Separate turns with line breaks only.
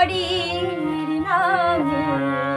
হরি নামে।